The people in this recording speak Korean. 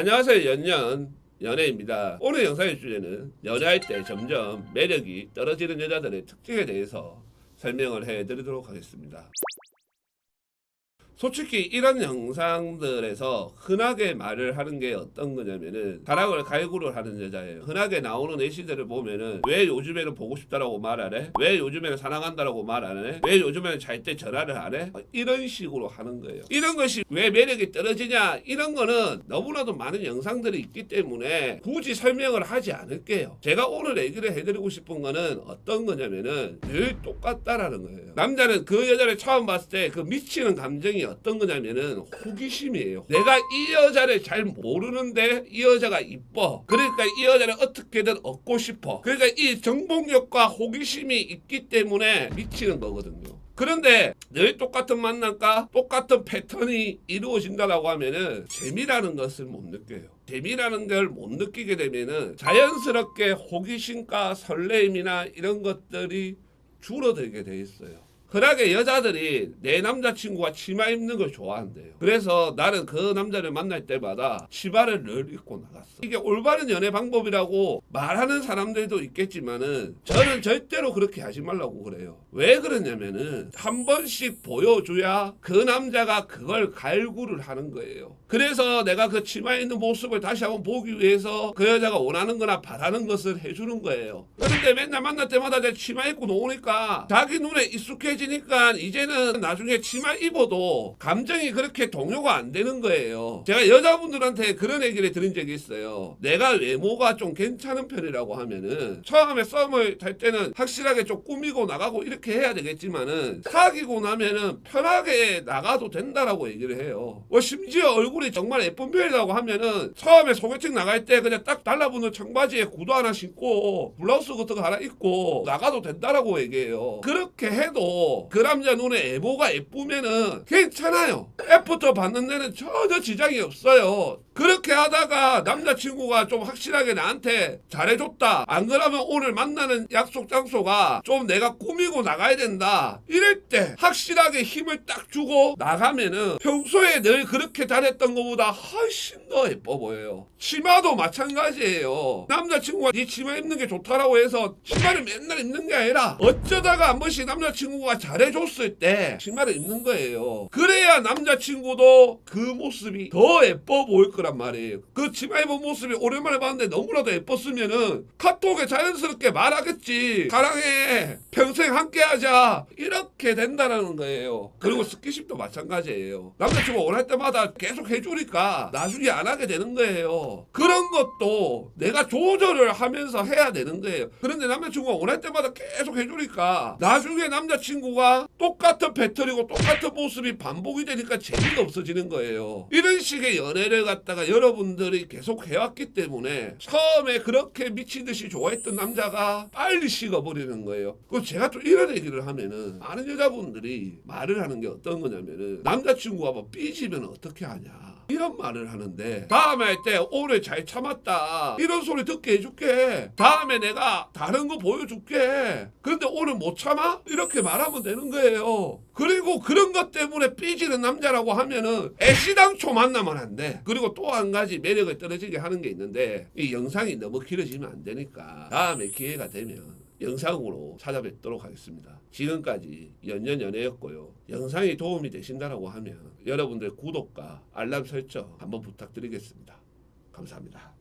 안녕하세요 연연 연애입니다. 오늘 영상의 주제는 연애할 때 점점 매력이 떨어지는 여자들의 특징에 대해서 설명을 해드리도록 하겠습니다. 솔직히 이런 영상들에서 흔하게 말을 하는 게 어떤 거냐면은 사랑을 갈구를 하는 여자예요. 흔하게 나오는 애시들을 보면은 왜 요즘에는 보고 싶다라고 말 안 해? 왜 요즘에는 사랑한다라고 말 안 해? 왜 요즘에는 잘 때 전화를 안 해? 이런 식으로 하는 거예요. 이런 것이 왜 매력이 떨어지냐? 이런 거는 너무나도 많은 영상들이 있기 때문에 굳이 설명을 하지 않을게요. 제가 오늘 얘기를 해드리고 싶은 거는 어떤 거냐면은 늘 똑같다라는 거예요. 남자는 그 여자를 처음 봤을 때 그 미치는 감정이 어떤 거냐면은 호기심이에요. 내가 이 여자를 잘 모르는데 이 여자가 이뻐. 그러니까 이 여자를 어떻게든 얻고 싶어. 그러니까 이 정복력과 호기심이 있기 때문에 미치는 거거든요. 그런데 늘 똑같은 만남과 똑같은 패턴이 이루어진다라고 하면은 재미라는 것을 못 느껴요. 재미라는 걸 못 느끼게 되면은 자연스럽게 호기심과 설레임이나 이런 것들이 줄어들게 돼 있어요. 흔하게 여자들이 내 남자친구가 치마 입는 걸 좋아한대요. 그래서 나는 그 남자를 만날 때마다 치마를 늘 입고 나갔어. 이게 올바른 연애 방법이라고 말하는 사람들도 있겠지만은 저는 절대로 그렇게 하지 말라고 그래요. 왜 그러냐면은 한 번씩 보여줘야 그 남자가 그걸 갈구를 하는 거예요. 그래서 내가 그 치마 입는 모습을 다시 한번 보기 위해서 그 여자가 원하는 거나 바라는 것을 해주는 거예요. 그런데 맨날 만날 때마다 내 치마 입고 노니까 자기 눈에 익숙해지 니까 이제는 나중에 치마 입어도 감정이 그렇게 동요가 안 되는 거예요. 제가 여자분들한테 그런 얘기를 들은 적이 있어요. 내가 외모가 좀 괜찮은 편이라고 하면은 처음에 썸을 탈 때는 확실하게 좀 꾸미고 나가고 이렇게 해야 되겠지만은 사귀고 나면은 편하게 나가도 된다라고 얘기를 해요. 뭐 심지어 얼굴이 정말 예쁜 편이라고 하면은 처음에 소개팅 나갈 때 그냥 딱 달라붙는 청바지에 구두 하나 신고 블라우스 같은 거 하나 입고 나가도 된다라고 얘기해요. 그렇게 해도 그 남자 눈에 애보가 예쁘면은 괜찮아요. 애프터 받는 데는 전혀 지장이 없어요. 그렇게 하다가 남자친구가 좀 확실하게 나한테 잘해줬다. 안 그러면 오늘 만나는 약속 장소가 좀 내가 꾸미고 나가야 된다. 이럴 때 확실하게 힘을 딱 주고 나가면은 평소에 늘 그렇게 잘했던 것보다 훨씬 더 예뻐 보여요. 치마도 마찬가지예요. 남자친구가 네 치마 입는 게 좋다라고 해서 치마를 맨날 입는 게 아니라 어쩌다가 한 번씩 남자친구가 잘해줬을 때 치마를 입는 거예요. 그래야 남자친구도 그 모습이 더 예뻐 보일 거란 말이에요. 그 치마 입은 모습이 오랜만에 봤는데 너무나도 예뻤으면은 카톡에 자연스럽게 말하겠지. 사랑해. 평생 함께하자. 이렇게 된다라는 거예요. 그리고 스킨십도 마찬가지예요. 남자친구 원할 때마다 계속 해주니까 나중에 안 하게 되는 거예요. 그런 것도 내가 조절을 하면서 해야 되는 거예요. 그런데 남자친구가 원할 때마다 계속 해주니까 나중에 남자친구 가 똑같은 패턴이고 똑같은 모습이 반복이 되니까 재미가 없어지는 거예요. 이런 식의 연애를 갖다가 여러분들이 계속 해왔기 때문에 처음에 그렇게 미친 듯이 좋아했던 남자가 빨리 식어버리는 거예요. 그 제가 또 이런 얘기를 하면은 많은 여자분들이 말을 하는 게 어떤 거냐면은 남자친구가 뭐 삐지면 어떻게 하냐. 이런 말을 하는데 다음에 할 때 오래 잘 참았다 이런 소리 듣게 해줄게 다음에 내가 다른 거 보여줄게 그런데 오늘 못 참아? 이렇게 말 하면 되는 거예요 그리고 그런 것 때문에 삐지는 남자라고 하면은 애시당초 만나면 안 돼 그리고 또 한 가지 매력을 떨어지게 하는 게 있는데 이 영상이 너무 길어지면 안 되니까 다음에 기회가 되면 영상으로 찾아뵙도록 하겠습니다. 지금까지 연년 연애였고요. 영상이 도움이 되신다라고 하면 여러분들 구독과 알람 설정 한번 부탁드리겠습니다. 감사합니다.